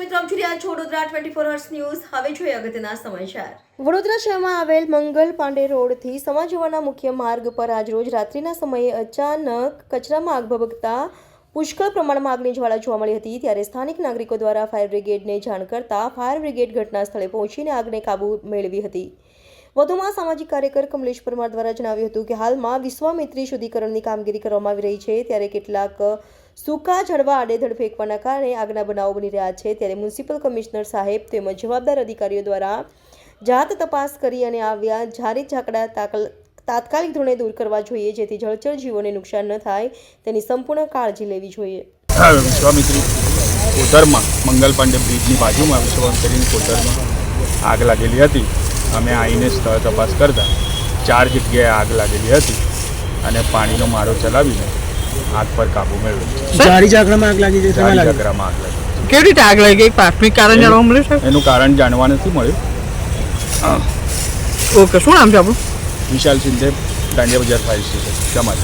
Vadodara twenty four news હવે જોઈએ વડોદરા શહેરમાં આવેલ મંગલ પાંડે રોડથી સમા જવાના મુખ્ય માર્ગ પર આજરોજ રાત્રિના સમયે અચાનક કચરામાં આગ ભભકતા પુષ્કળ પ્રમાણમાં આગની જ્વાળા જોવા મળી હતી. ત્યારે સ્થાનિક નાગરિકો દ્વારા ફાયર બ્રિગેડને જાણ કરતા ફાયર બ્રિગેડ ઘટના સ્થળે પહોંચીને આગને કાબૂ મેળવી હતી. વધુમાં સામાજિક કાર્યકર કમલેશ પરમાર દ્વારા જણાવ્યું હતું કે હાલમાં વિશ્વામિત્રી શુદ્ધિકરણની કામગીરી કરવામાં આવી રહી છે, ત્યારે કેટલાક સૂકા જળવા આડેધડ ફેંકવાના કારણે આગના બનાવો બની રહ્યા છે, ત્યારે મ્યુનિસિપલ કમિશનર સાહેબ તેમજ જવાબદાર અધિકારીઓ દ્વારા જાત તપાસ કરી અને આવ્યા જારી ઝાકડા તાકલ તાત્કાલિક ધોરણે દૂર કરવા જોઈએ, જેથી જળચર જીવોને નુકસાન ન થાય તેની સંપૂર્ણ કાળજી લેવી જોઈએ. વિશ્વામિત્રી કોતરમાં મંગલ પાંડે બ્રિજની બાજુમાં વિશ્વામિત્રીની કોતરમાં આગ લાગેલી હતી. અમે આવીને સ્થળ તપાસ કરતા ચાર જગ્યાએ આગ લાગેલી હતી અને પાણીનો મારો ચલાવીને આગ પર કાબુ મેળવ્યો. ચારી ઝાકડામાં આગ લાગી છે શેમાં ચાર આગ લાગી. કેવી રીતે આગ લાગી? ગઈ પ્રાથમિક કારણ જાણવા મળ્યું છે? એનું કારણ જાણવા નથી મળ્યું. ઓકે શું નામ છે આપણું? વિશાલ સિંધે દાંડિયા બજાર ફાયર સ્ટેશન સમાજ